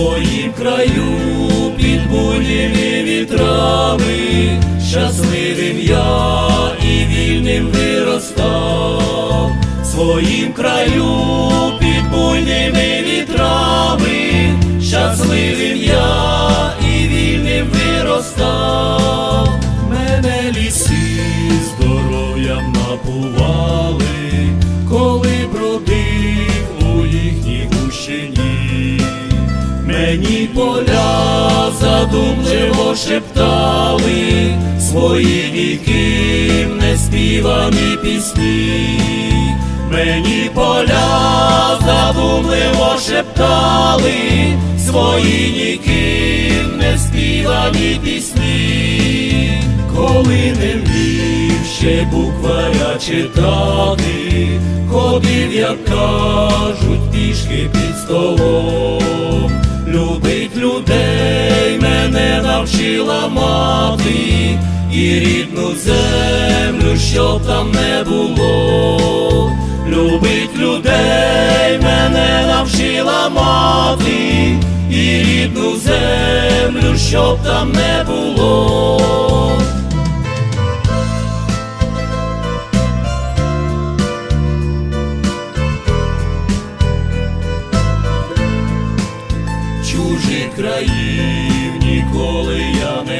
Своїм краю під бурніми вітрами, щасливим я і вільним виростав, своїм краю під буйними вітрами, щасливим я і вільним виростав, мене ліси здоров'ям напували, коли бродив у їхній гущині. Мені поля задумливо шептали свої ніким не співані пісні. Мені поля задумливо шептали свої ніким не співані пісні. Коли не вмів ще букваря читати, ходив, як кажуть, пішки під столом. Навчила мати, і рідну землю, щоб там не було. Любить людей мене навчила мати, і рідну землю, щоб там не було. ніколи я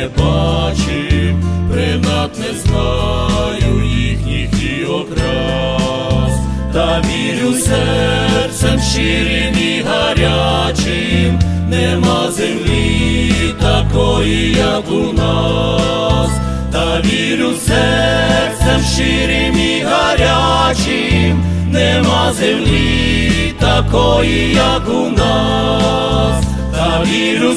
не бачив, принад не знаю їхніх і окрас, та вірю серцем щирим і гарячим, нема землі такої, як у нас, та вірю серцем щирим і гарячим, нема землі такої, як у нас, та вірю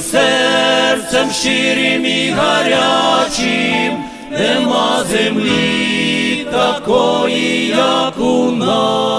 серцем щирим і гарячим, нема землі такої, як у нас.